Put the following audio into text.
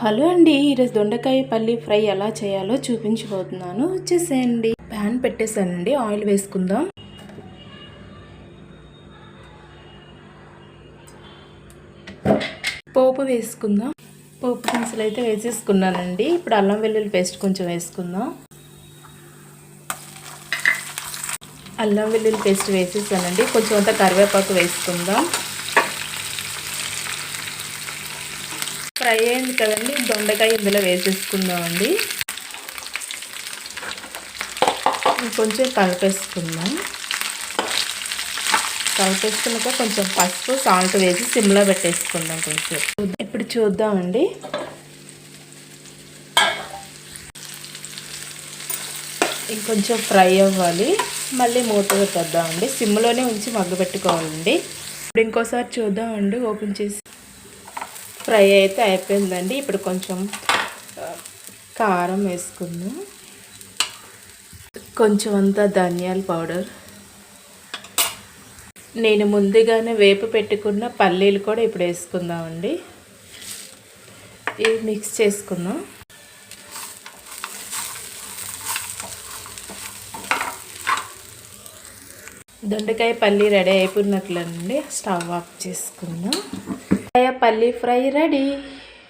Hello అండి ఈరోజు దొండకాయ పల్లి ఫ్రై ఎలా చేయాలో చూపించబోతున్నాను. వచ్చేసేయండి. ప్యాన్ పెట్టేశానండి ఆయిల్ వేసుకుందాం. పోపు వేసుకుందాం. పోపు దినుసులు అయితే వేసేసుకున్నానండి. ఇప్పుడు అల్లం వెల్లుల్లి పేస్ట్ కొంచెం వేసుకుందాం. అల్లం వెల్లుల్లి పేస్ట్ వేసేసానండి. కొంచెం అంతా కరివేపాకు వేసుకుందాం. ఫ్రై అయింది కదండి. దొండకాయ ఇందులో వేసేసుకుందామండి. కొంచెం కలిపేసుకుందాం. కలిపేసుకున్నాక కొంచెం పసుపు సాల్ట్ వేసి సిమ్లో పెట్టేసుకుందాం కొంచెం. ఇప్పుడు చూద్దామండి. ఇంకొంచెం ఫ్రై అవ్వాలి. మళ్ళీ మూత పెట్టేద్దామండి. సిమ్లోనే ఉంచి మగ్గ పెట్టుకోవాలండి. ఇప్పుడు ఇంకోసారి చూద్దామండి. ఓపెన్ చేసి ఫ్రై అయితే అయిపోయిందండి. ఇప్పుడు కొంచెం కారం వేసుకుందాం. కొంచెం అంతా ధనియాల పౌడర్. నేను ముందుగానే వేపు పెట్టుకున్న పల్లీలు కూడా ఇప్పుడు వేసుకుందామండి. ఇవి మిక్స్ చేసుకుందాం. దొండకాయ పల్లీ రెడీ అయిపోయినట్లండి. స్టవ్ ఆఫ్ చేసుకుందాం. పల్లి ఫ్రై రెడీ